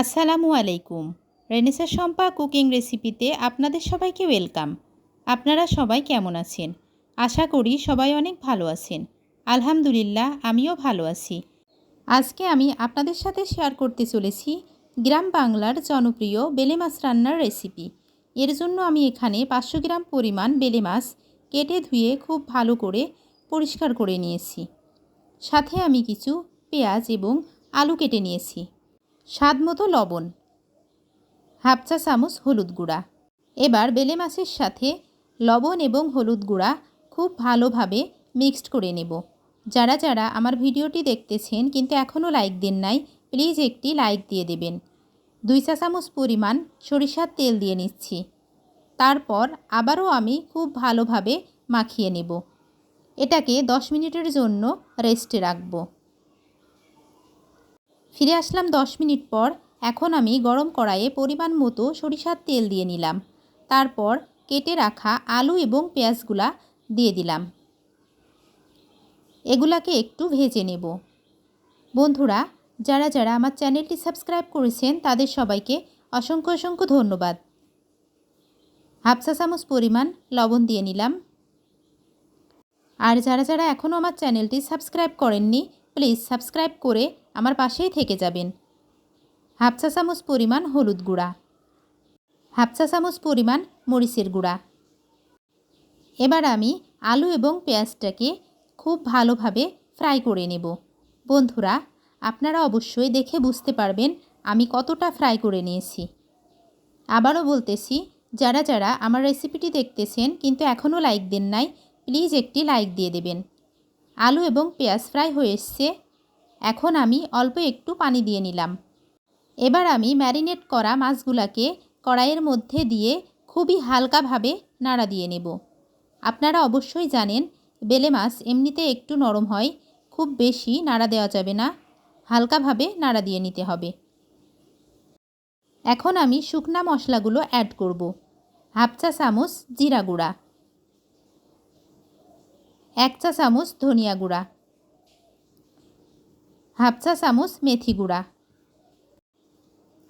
আসসালামু আলাইকুম। Renaissance Shampa cooking রেসিপিতে আপনাদের সবাইকে ওয়েলকাম। আপনারা সবাই কেমন আছেন? আশা করি সবাই অনেক ভালো আছেন। আলহামদুলিল্লাহ, আমিও ভালো আছি। আজকে আমি আপনাদের সাথে শেয়ার করতে চলেছি গ্রাম বাংলার জনপ্রিয় বেলে মাছ রান্নার রেসিপি এর জন্য আমি এখানে পাঁচশো গ্রাম পরিমাণ বেলে মাছ কেটে ধুয়ে খুব ভালো করে পরিষ্কার করে নিয়েছি। সাথে আমি কিছু পেঁয়াজ এবং আলু কেটে নিয়েছি। স্বাদ মতো লবণ। হাফ চা চামচ হলুদ গুঁড়া। এবার বেলে মাছের সাথে লবণ এবং হলুদ গুঁড়া খুব ভালোভাবে মিক্সড করে নেব। যারা যারা আমার ভিডিওটি দেখতেছেন কিন্তু এখনও লাইক দেন নাই, প্লিজ একটি লাইক দিয়ে দেবেন। দুই চা চামচ পরিমাণ সরিষার তেল দিয়ে নিচ্ছি। তারপর আবারও আমি খুব ভালোভাবে মাখিয়ে নেব। এটাকে দশ মিনিটের জন্য রেস্টে রাখব। ফিরে আসলাম দশ মিনিট পর। এখন আমি গরম কড়াইয়ে পরিমাণ মতো সরিষার তেল দিয়ে নিলাম। তারপর কেটে রাখা আলু এবং পেঁয়াজগুলা দিয়ে দিলাম। এগুলাকে একটু ভেজে নেব। বন্ধুরা, যারা যারা আমার চ্যানেলটি সাবস্ক্রাইব করেছেন, তাদের সবাইকে অসংখ্য অসংখ্য ধন্যবাদ। হাফসা চামচ পরিমাণ লবণ দিয়ে নিলাম। আর যারা যারা এখনও আমার চ্যানেলটি সাবস্ক্রাইব করেননি প্লিজ সাবস্ক্রাইব করে আমার পাশেই থেকে যাবেন। হাফ চা চামচ পরিমাণ হলুদ গুঁড়া। হাফ চা চামচ পরিমাণ মরিচের গুঁড়া। এবার আমি আলু এবং পেঁয়াজটাকে খুব ভালোভাবে ফ্রাই করে নেব। বন্ধুরা, আপনারা অবশ্যই দেখে বুঝতে পারবেন আমি কতটা ফ্রাই করে নিয়েছি। আবারও বলতেছি, যারা যারা আমার রেসিপিটি দেখতেছেন কিন্তু এখনও লাইক দেন নাই, প্লিজ একটি লাইক দিয়ে দেবেন। আলু এবং পেঁয়াজ ফ্রাই হয়ে এসছে। এখন আমি অল্প একটু পানি দিয়ে নিলাম। এবার আমি ম্যারিনেট করা মাছগুলাকে কড়াইয়ের মধ্যে দিয়ে খুবই হালকাভাবে নাড়া দিয়ে নেব। আপনারা অবশ্যই জানেন, বেলে মাছ এমনিতে একটু নরম হয়, খুব বেশি নাড়া দেওয়া যাবে না। হালকাভাবে নাড়া দিয়ে নিতে হবে। এখন আমি শুকনা মশলাগুলো অ্যাড করব। হাফ চা চামচ জিরা গুঁড়া। এক চা চামচ ধনিয়া গুঁড়া। হাফ চা চামচ মেথি গুঁড়া।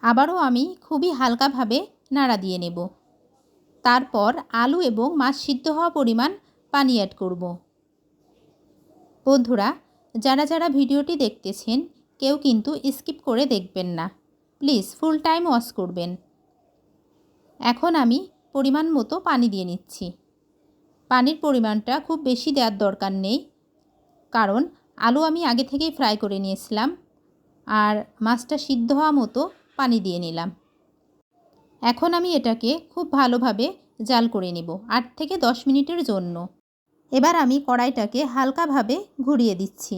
আবারও আমি খুবই হালকাভাবে নাড়া দিয়ে নেব। তারপর আলু এবং মাছ সিদ্ধ হওয়া পরিমাণ পানি অ্যাড করব। বন্ধুরা, যারা যারা ভিডিওটি দেখতেছেন, কেউ কিন্তু স্কিপ করে দেখবেন না। প্লিজ ফুল টাইম ওয়াশ করবেন। এখন আমি পরিমাণ মতো পানি দিয়ে নিচ্ছি। পানির পরিমাণটা খুব বেশি দেওয়ার দরকার নেই। কারণ আলু আমি আগে থেকেই ফ্রাই করে নিয়েছিলাম আর মাছটা সিদ্ধ হওয়া মতো পানি দিয়ে নিলাম। এখন আমি এটাকে খুব ভালোভাবে জাল করে নেব আট থেকে দশ মিনিটের জন্য। এবার আমি কড়াইটাকে হালকাভাবে ঘুরিয়ে দিচ্ছি,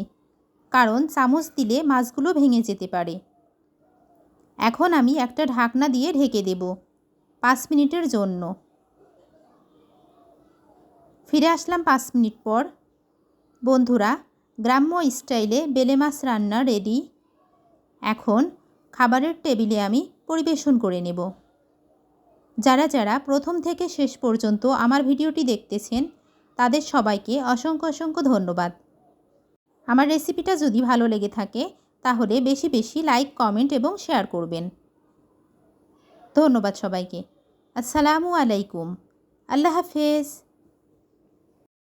কারণ চামচ দিলে মাছগুলো ভেঙে যেতে পারে। এখন আমি একটা ঢাকনা দিয়ে ঢেকে দেব পাঁচ মিনিটের জন্য। ফিরে আসলাম পাঁচ মিনিট পর। বন্ধুরা, গ্রাম্য স্টাইলে বেলে মাছ রান্না রেডি এখন খাবারের টেবিলে আমি পরিবেশন করে নেব। যারা যারা প্রথম থেকে শেষ পর্যন্ত আমার ভিডিওটি দেখতেছেন, তাদের সবাইকে অসংখ্য অসংখ্য ধন্যবাদ। আমার রেসিপিটা যদি ভালো লেগে থাকে, তাহলে বেশি বেশি লাইক কমেন্ট এবং শেয়ার করবেন। ধন্যবাদ সবাইকে। আসসালামু আলাইকুম। আল্লাহ হাফেজ।